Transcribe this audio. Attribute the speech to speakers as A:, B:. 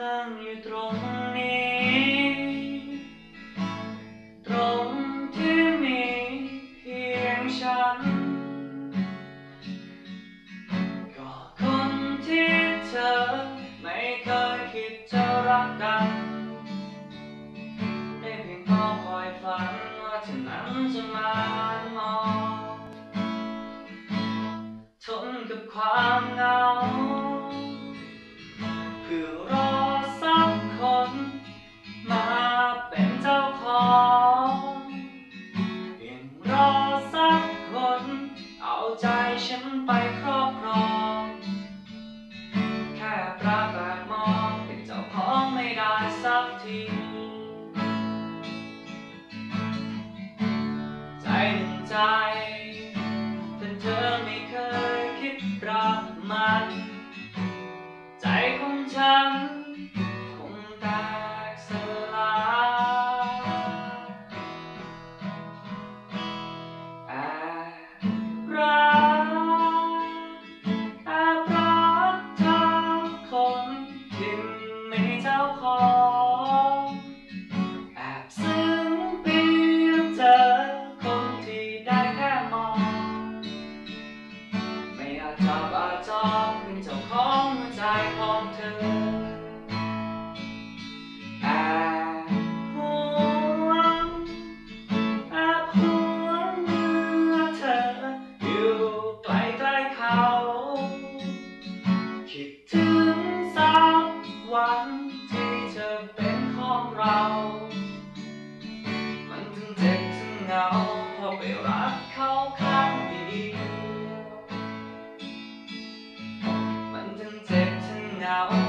A: นั่งอยู่ตรงนี้ ตรงที่มีเพียงฉัน ก็คนที่เธอไม่เคยคิดจะรักกันได้เพียงพอคอยฝันว่าฉันนั้นจะมามองทนกับความเหงา ไปครอบครอง แค่ปราแบบมองเป็นเจ้าของไม่ได้สักที ใจหนึ่งใจแต่เธอไม่เคยคิดรักมัน ไปรักเขาข้างเดียวมันทั้งเจ็บทั้งเหงา